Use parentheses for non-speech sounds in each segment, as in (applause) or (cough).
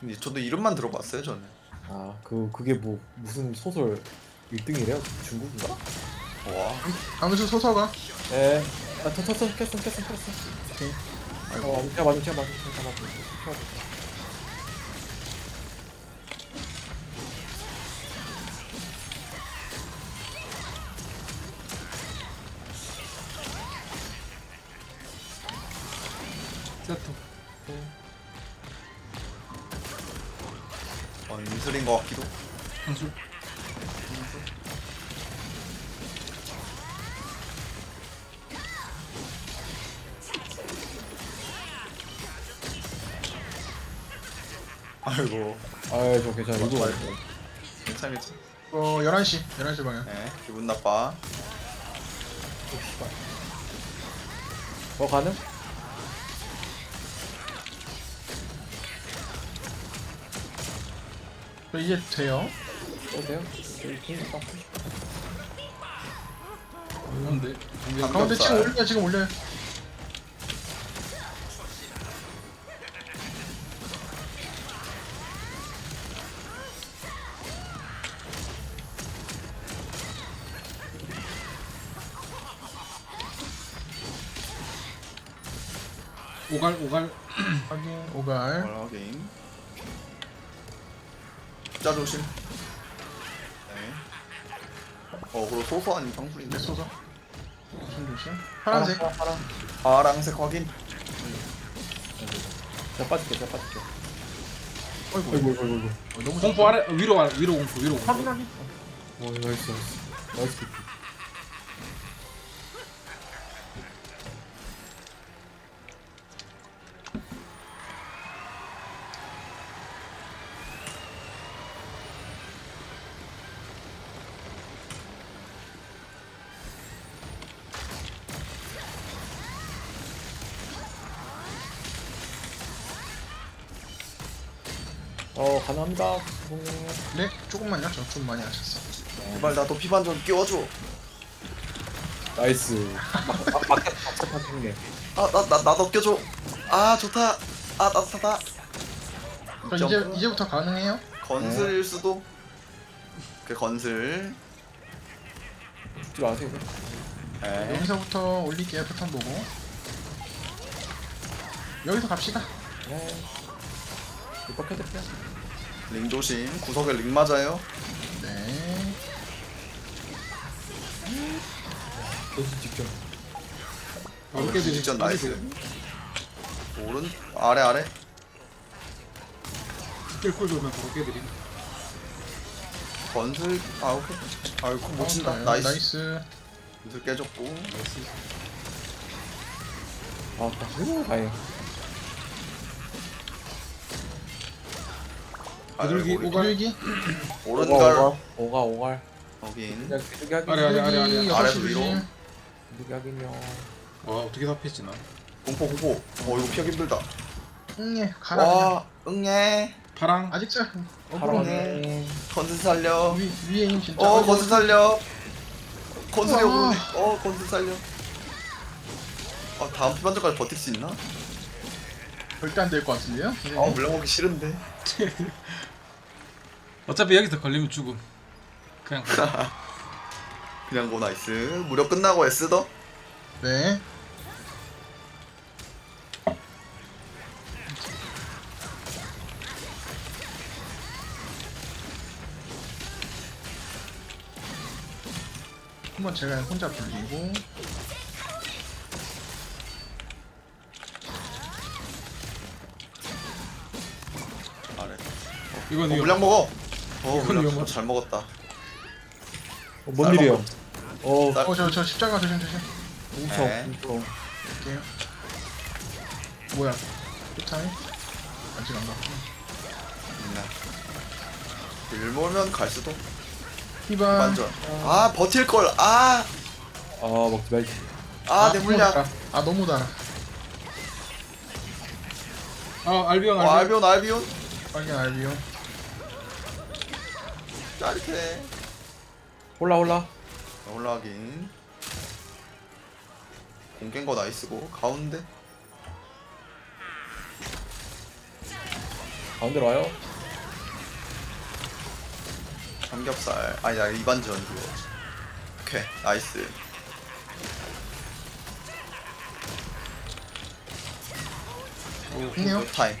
근데 저도 이름만 들어봤어요 저는. 아, 그 그게 뭐 무슨 소설 1등이래요? 중국인가? 와. 아무튼 소서가 예. 아, 터, 터, 터, 깼어, 깼어, 깼어. 오케이. 어, 제가 맞은, 제가 맞은, 제가 맞은. 한술 아이고. 아, 저 괜찮아. 이거 말고. 괜찮겠지. 어 11시 11시 방향 네. 기분 나빠. 어 가능? 저 이제 돼요 어 푸시. 근데 아 가운데 지금 살. 올려요 지금 올려요 오갈 오갈 확인 오갈 뭘 확인. 자 조심. 네. 어, 그리고 소소한 방풀인데. 네 소서 조심 조심 파란색 파랑, 파랑. 파랑색 확인. 제가 빠질게, 제가 빠질게. 어이구 어이구, 어이구, 어이구. 어, 너무 공포 아래 어, 위로 와 위로 공포 위로 공포 확인 확인 어, 나이스, 나이스. 나이스 어. 성공님. 네 조금만요 저 좀 많이 하셨어 제발 나도 피반 좀 끼워줘. 나이스. 막, 막, 막, 막잡한 형님. 아, 나, 나, 나도 껴줘. 아, 좋다. 아, 따뜻하다. 저 이제 이제부터 가능해요 건슬일 수도. 그 건슬. 죽지 마세요. 네. 여기서부터 올릴게요 패턴 보고 여기서 갑시다 네. 이거 켜드릴게요. 링 조심. 구석에 링 맞아요. 네 도시 직전. 바로 깨드리 직전 나이스. 오른 아래 아래. 스킬 쿨 돌면 바로 깨드리 건슬 아우 아이고 못 친다. 어, 나이스. 나이스 건슬 깨졌고. 아, 다시. 다행. 비둘기 아이고, 오갈 고일기 오른갈 오가, 오갈. 확인. 그냥 비둘기 하긴. 아래, 아래, 아래, 아래. 고일기 아래로 6시 위로. 조심 비둘기 하긴요. 와 어떻게 다 패지나 공포 공포. 어 이거 피하기 힘들다. 응예 가라 그냥 와 응애. 파랑 아직 잘 바로 하긴. 건슬 살려. 위, 위에 힘 진짜 어 건슬 살려. 건슬이 우와. 어 건슬 살려. 아 다음 피반전까지 버틸 수 있나? 절대 안 될 것 같은데요? 아 물량 먹기 싫은데. (laughs) 어차피 여기서 걸리면 죽음 그냥 가. (laughs) 그냥 고 나이스. 무력 끝나고 애쓰더. 네 한번 제가 혼자 불리고 아래. 이건 어, 이거 물량 먹어. 어 이건 위험하다. 잘 먹었다. 어, 뭔 일이에요? 어, 쌀- 어저 저 십자가 조심 조심 엄청, 네. 엄청. 할게요 뭐야 끝타임? 아직 안 갔고 네. 일몰면 갈 수도. 피반 반전. 아 버틸 걸. 아. 아, 먹지 말지. 아, 물량. 달아. 아 너무 달아 아 알비온 어, 알비온 알비온 알비온. 빨리 알비오 짜릿해. 올라, 올라. 올라가긴. 공깬 거 나이스고 가운데. 가운데로 와요. 삼겹살 아니 야 이반전 그거 오케이 나이스 있네요. 타임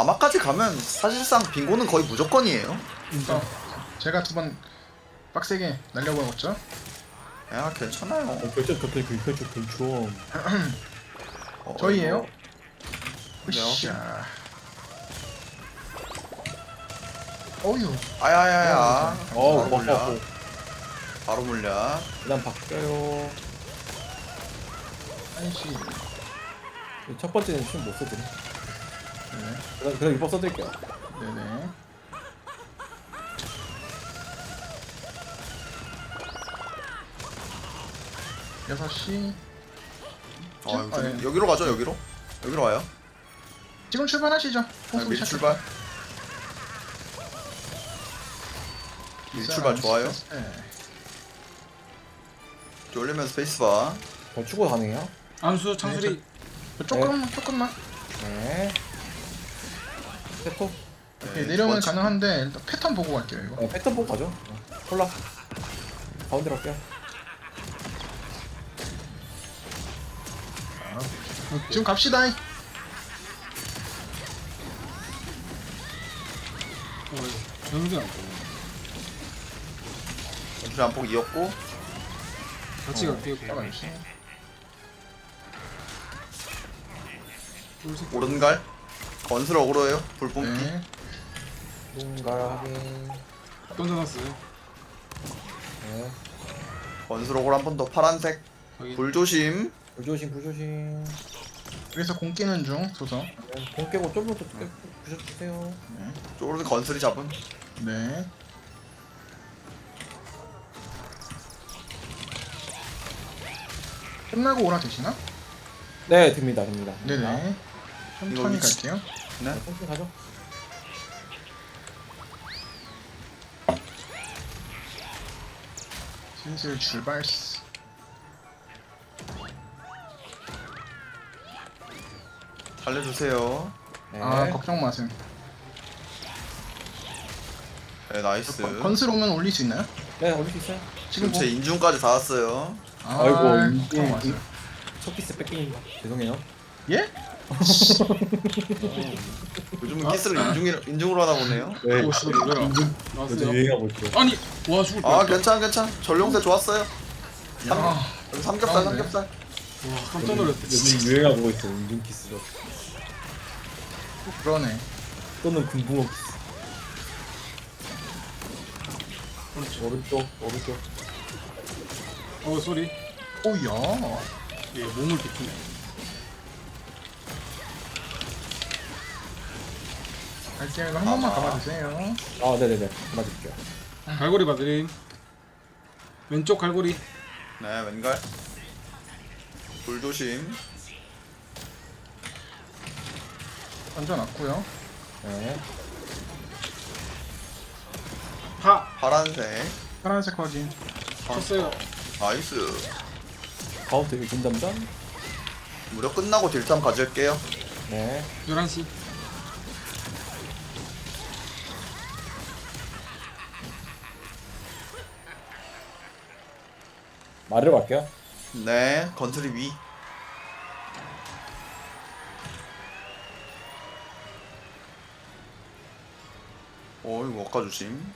사막까지 가면 사실상 빙고는 거의 무조건이에요 어, 제가 두 번 빡세게 날려버렸죠. 야 괜찮아요 어, 결정 격돌 그 결정 좀. (clears throat) 어, 저희예요? 네, 으쌰. 어휴. 이거- 아야야야 어, 바로 물려 어, 어. 바로 물려 일단 바뀌어요. 한시. 첫 번째는 춤못 써드려. 네. 그다음 그다음 입법 써드릴게요. 네네. 여섯 시. 아, 여기, 아, 예. 여기로 가죠 여기로 여기로 와요 지금 출발하시죠. 아, 미리 시작. 출발 미리 출발 좋아요 네. 쫄리면 스페이스바 저 추고 가능해요? 암수 창술이 조금 조금만. 네. 세토. 네, 네, 내려면 두 번째. 가능한데 일단 패턴 보고 갈게요 이거. 어, 패턴 보고 가죠. 어, 콜라. 가운데로 할게요. 지금 갑시다. 어, 연습이 안. 전투 안폭 이었고 같이 어, 갈게요. 잠깐만. 오른갈 건슬 어그로예요 불뿜기 네. 뭔가 하긴. 던져놨어요. 네. 건슬 어그로 한 번 더 파란색 확인. 불 조심 불조심 불조심. 그래서 공 깨는 중 소서. 네. 공 깨고 쫄면 또 깨- 부셔주세요. 쪼르르 건슬이 잡은 네. 끝나고 오라 되시나? 네 됩니다 됩니다. 네네. 천천히 위치- 갈게요. 네 네, 천천히 가죠. 슬슬 출발. 달려주세요 네. 아 걱정 마세요. 네 나이스 건- 건슬 오면 올릴 수 있나요? 네 올릴 수 있어요. 지금 지금 제 인중까지 다 왔어요 아, 아이고, 걱정 인중- 마세요. 첫 피스 뺏깁니다. 죄송해요. 예? 요즘은 키스를 인중이, 인중으로 하나 보네요 네. 오, 씨, 뭐야. 요즘 나왔어요. 유행하고 있죠. 아니, 와 죽을 아 뻔. 괜찮아 괜찮아 전룡새 좋았어요 삼, 야, 삼겹살 가운데. 삼겹살 와 깜짝 놀랐다. 요즘 유행하고 있어 인중 키스죠. 그러네. 또는 금붕어 키스. 오른쪽 오른쪽. 어 소리. 오야. 예 몸을 비키네. 갈게요. 이거 한 번만 가봐주세요. 아 네네네 맞을게요. 갈고리 받으림. 왼쪽 갈고리. 네 왼갈 불 조심 던져놨고요. 네. 파. 파란색 파란색 확인. 쳤어요. 나이스 가운데 여기 진담단. 무려 끝나고 딜탐 가질게요 네. 11시. 말을 갈게요. 네 건슬이 위어 이거 엇가 조심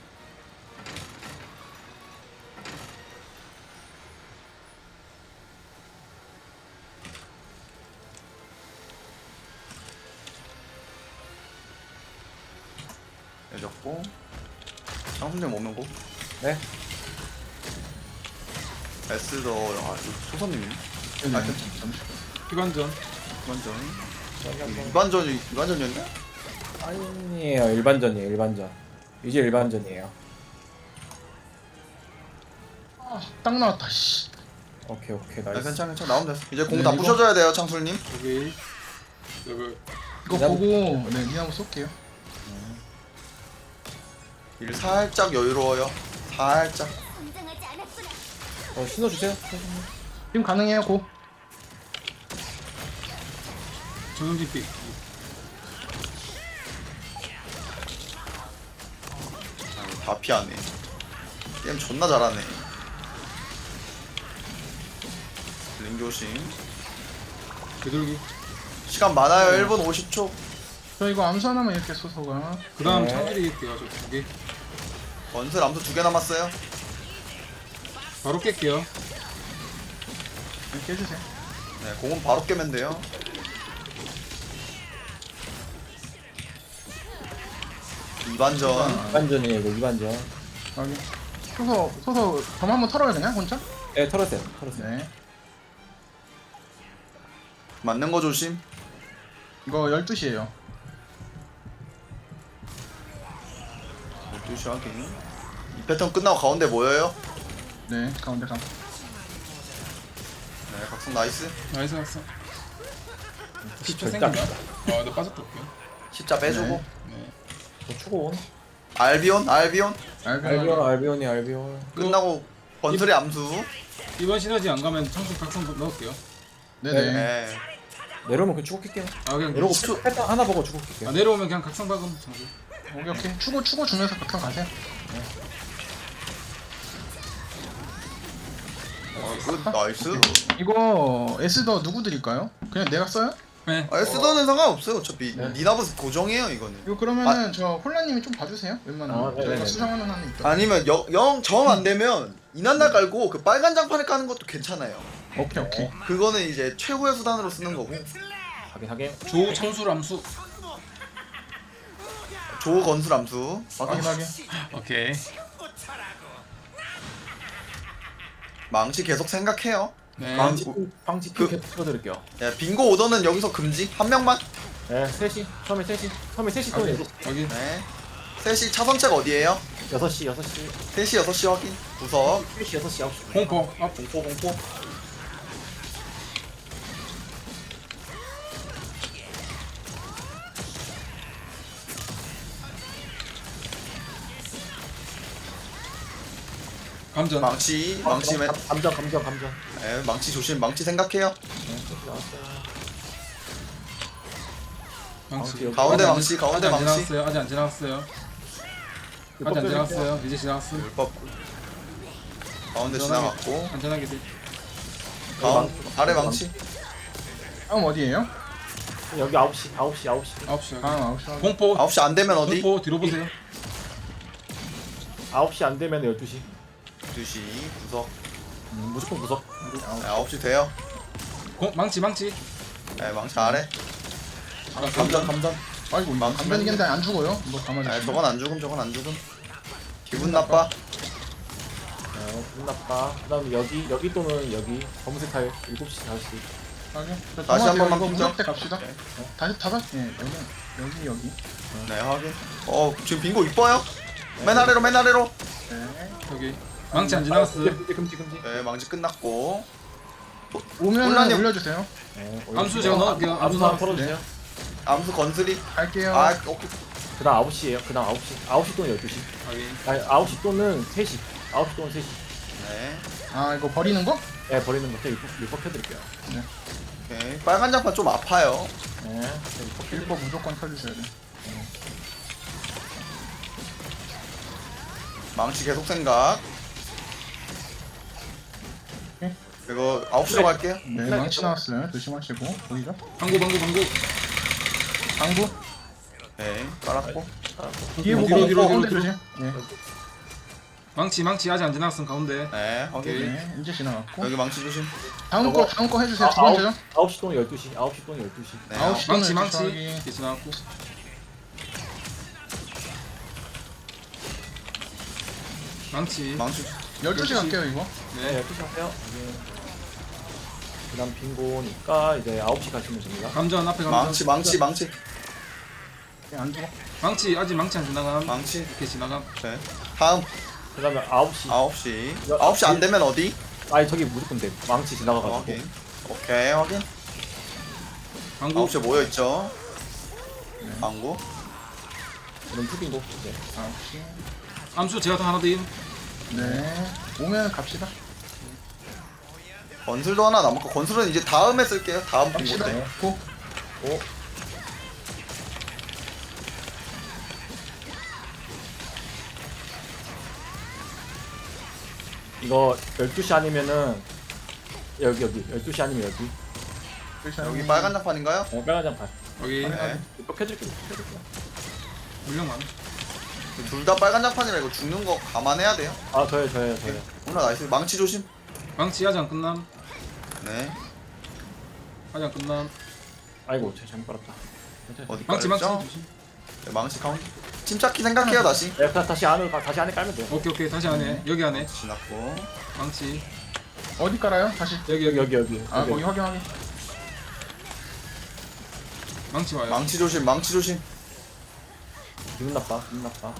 내줬고 상순님 오면 고 네. 에스더 아 소선님이 네네. 아, 잠시. 비관전. 이반전 이반전이 이반전이었냐? 아니에요 일반전이에요 일반전. 이제 일반전이에요. 아, 딱 나왔다. 씨. 오케이 오케이 아 나이스. 괜찮아 괜찮아 나오면 됐어 이제 공 네, 다 이거- 부셔줘야 돼요 창술님 여기. 여기. 이거 미나무- 보고 네 미나무 쏠게요. 일 살짝 여유로워요 살짝. 어 신호 주세요. 지금 가능해요 고. 삑. 아, 다 피하네. 게임 존나 잘하네. 링 조심. 되돌기. 시간 많아요. 1분 50초. 저 이거 암수 하나만 이렇게 쏘서가 그 다음 네. 창질이 깰게요. 저두 개. 원슬 암수 두 개 남았어요. 바로 깰게요. 이렇게 해주세요 네, 공은 바로 깨면 돼요. 이반전. 이반전이에요 이거 이반전 여기 쏘서 쏘서 점 한번 털어요 그냥 혼자? 네 털었어요 털었어요 네 맞는 거 조심. 이거 12시에요 12시 확인. 이 패턴 끝나고 가운데 모여요. 네 가운데 가 네, 각성 나이스. 나이스 났어. 10초 절대 생긴다. 안 아, 나 빠졌다 올게요. 십자 빼주고. 네. 네. 저 추고 온 알비온, 알비온. 알비온 알비온 알비온이 알비온 끝나고 번슬의 암수. 이번 시너지 안 가면 청소 각성 넣을게요. 네네 네. 내려오면 그 추고 낄게요 아, 그냥 내려오고 패턴 하나 보고 추고 낄게요 아, 내려오면 그냥 각성 박음 청소. 오케이 오케이 추고 추고 주면서 각성 가세요 어, 끝. 나이스. 이거 에스더 누구 드릴까요? 그냥 내가 써요? 네. 아, 쓰더는 상관없어요. 어차피 네. 니나버스 고정이에요, 이거는. 이거 그러면은 저 홀라님이 좀 봐주세요 웬만하면 아, 네, 저희가 네, 수정하는 한이 있다 아니면 영정 안 되면 이난날 깔고 그 빨간 장판을 까는 것도 괜찮아요. 오케이 오케이 그거는 이제 최고의 수단으로 쓰는 거고. 확인 확인 조 청수 람수. 조 건술 암수. 확인하게 오케이. 망치 계속 생각해요. 네. 방지 방지 피 그- 계속 찍어드릴게요 야, 빙고 오더는 여기서 금지. 한 명만. 네 셋이 처음에 셋이 처음에 셋이 또. 여기 네. 셋이 차선책 어디에요? 여섯 시 여섯 시 셋이 여섯 시 확인. 구석. 셋이 여섯 시 아홉 시 공포. 앞. 공포 공포. 감전. 망치. 망치 맨. 감정 감정 감정 네, 망치 조심. 망치 생각해요. 망치. 여기. 가운데 아직 안 망치, 지- 가운데 아직 안 망치. 지나갔어요. 아직 안 지나갔어요. 아직 안 지나갔어요. 이제 지나갔어. 율법. 가운데 안전하게- 지나갔고. 안전하게 돼. 가운 아래 망치. 다음 어디에요? 여기 아홉 시 아홉 시 아홉 시 아홉 시. 다음 9시 확인 공포. 9시 안 되면 어디? 공포 뒤로 보세요. 아홉 시안 되면 열두 시 2시 구석. 음, 무조건 구석 네, 9시 돼요. 공 망치 망치. 네, 망치 아래. 아, 감전 감전. 아이고 이거 망치 감변이긴데 안 죽어요? 이거 네, 감아주세요 저건 안 죽음 저건 안 죽음. 기분 나빠. 네 기분 나빠 그 다음에 여기 여기 또는 여기 검은색 타일 일곱 시 다섯 시 확인 저 다시 한. 번만 이거. 무적 때 갑시다 네. 어, 다시 다섯 예 여기 여기 여기 네, 확인. 어, 지금 빙고 이뻐요? 맨 아래로 맨 아래로. 네 여기. 망치 안 지나갔어. 금지 금지 금지 네, 망치 끝났고. 오면 혼란이- 올려주세요 네, 암수 제가 넣을게요. 암수. 하나 털어주세요 암수 건슬이. 갈게요 아, 오케이. 그 다음 아홉 시에요 그 다음 아홉 시 아홉 시 또는 열두 시 확인. 아니 아홉 시 또는 세시 아홉 시 또는 세시 네. 아 이거 버리는 거? 네 버리는 거 제가 일법 일법 해드릴게요 오케이. 빨간 장판 좀 아파요. 네 일법 무조건 켜주셔야 돼 망치 계속 생각. 이. 이거 9시로 갈게요. 네 망치 나왔어요 조심하시고 보이죠? 방구 방구 방구. 방구 네, 깔았고. 뒤에 뒤로, 보고 뒤로, 가운데 뒤로, 조심 네. 망치 망치 아직 안 지나갔음 가운데. 네, 확인. 네 이제 지나갔고 여기 망치 조심. 다음 거 다음 거 해주세요 두 아, 아홉- 번째요 아홉 시 또는 열두 시 아홉 시 또는 열두 시 네. 아홉 시. 망치 망치. 이렇게 지나갔고. 망치. 망치. 12시 갈게요 이거 네 네. 열두 시 하세요 그 다음 빙고니까 이제 아홉 시 가시면 됩니다 감전 앞에 감전. 망치, 망치, 망치. 네, 안 죽어 망치 아직 망치 안 지나감. 망치. 이렇게 지나감. 네. 다음 그 다음에 아홉 시 9시. 9시 안 되면 어디? 아니 저기 무조건 돼 망치 지나가가지고 확인. 오케이, 확인. 방구. 9시에 모여 있죠. 방구. 그럼 투빙고 네. 9시 암수 제가 더 하나 더 인. 네 오면 갑시다 건슬도 하나 남았고 건슬은 이제 다음에 쓸게요. 다음 빙고 갑시다 때. 고 오. 이거 12시 아니면은 여기 여기 12시 아니면 여기 여기 빨간 장판인가요? 어, 빨간 장판 여기 네. 또 켜줄게 켜줄게 물량 많아. 둘 다 빨간 장판이라 이거 죽는 거 감안해야 돼요. 아 저요 저요 저요 오늘 나이스. 망치 조심. 망치 하장 끝남. 네. 하장 끝남. 아이고 제 잘못 빨았다. 어디 망치 망치? 조심. 네, 망치 카운트. 침착히 생각해요 다시. 네, 다- 다시 안으로 가- 다시 안에 깔면 돼요 오케이 오케이 다시 안에 여기 안에 지났고. 망치 어디 깔아요? 다시. 여기 여기 여기 여기 여기 아 여기. 거기 확인 확인. 망치 와요. 망치 조심. 망치 조심. 기분 나빠 기분 나빠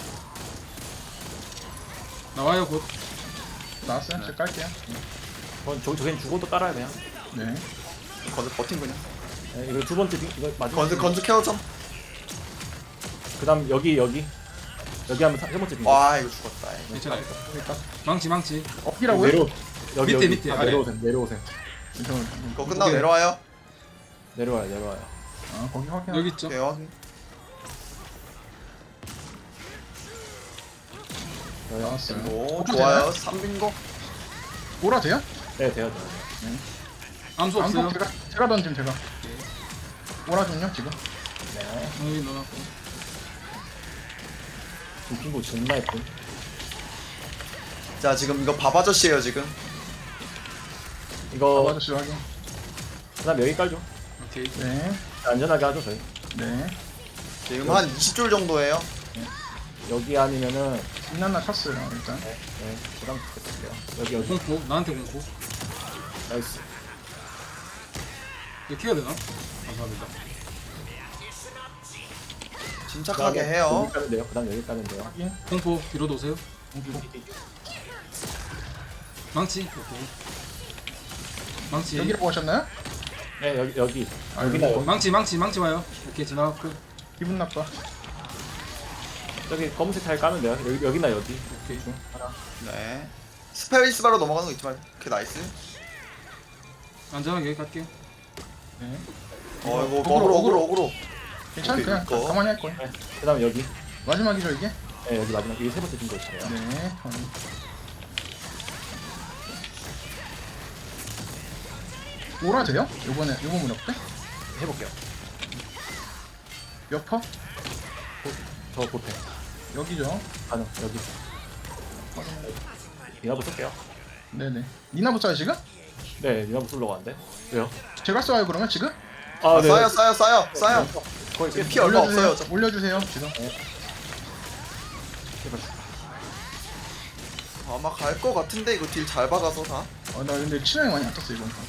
나와요 곧. 나왔어요. 제가 깔게요. 저, 저, 저긴 죽어도 깔아야 돼요 네. 건드 버틴 그냥. 네, 이거 두 번째 빙- 이거 마지막 건드 건드 케어 좀. 그 다음 여기 여기 여기 하면 사- 세 번째 빙 와 이거 죽었다. 괜찮아. 그러니까 망치 망치. 어디라고요? 내려 여기 밑에, 여기 밑에, 아, 아래. 내려오세요 내려오세요 잠깐만. 이거 끝나고 내려와요. 내려와요 내려와요 아 거기 확인. 여기 있죠. 오케이 확인. 나왔어요. 오 좋아요. 3빙고. 오라 돼요? 네 돼요 돼요 암수 없어요. 제가 제가 던짐 제가. 오라 좀요 지금. 네 여기 넣어놨고. 빙고 존나 예쁜 자 지금 이거 밥 아저씨예요 지금. 아 이거 아저씨 확인. 그 다음 여기 깔죠 오케이. 네. 안전하게 하죠 저희 네. 지금 한 20줄 정도예요. 여기 아니면은 인난나 쳤어요 일단. 네 부담 드릴게요 여기 여기 공포 나한테 공포. 나이스 이거 키가 되나? 감사합니다. 침착하게 해요. 여기 까면 돼요 그 다음 여기 까면 돼요 확인. 공포 뒤로 도세요. 망치. 오케이. 망치. 여기라고 하셨나요? 네 여기 여기 아, 여기나 여기 망치 망치 망치 와요. 이렇게 지나갔고. 기분 나빠. 저기 검은색 타일 까면 돼요 여기, 여기나 여기 오케이. 네. 스페이스 바로 넘어가는 거 말고. 오케이 나이스. 안전하게 여기 갈게요. 네. 어 이거 어그로, 어그로 어그로 오케이, 그냥 이거. 가만히 할 거예요. 네. 그 다음 여기 마지막이죠 이게? 네 여기 마지막 이게 세 번째 빙고 있어요 네. 오라 돼요? 요번에 요번 문업 때? 해볼게요 몇 퍼? 저 보태 여기죠. 가능 여기 니나부 쓸게요 네네. 니나부 써요 지금? 네 니나부 쓰려고 하는데 왜요? 제가 써요 그러면 지금? 아, 쌓여 쌓여 쌓여 쌓여. 거의 피 얼마 올려주세요. 없어요. 저. 올려주세요 지금. 아마 갈 거 같은데 이거 딜잘 박아서 다. 어, 나 근데 치명이 많이 안 떴어 이번 판.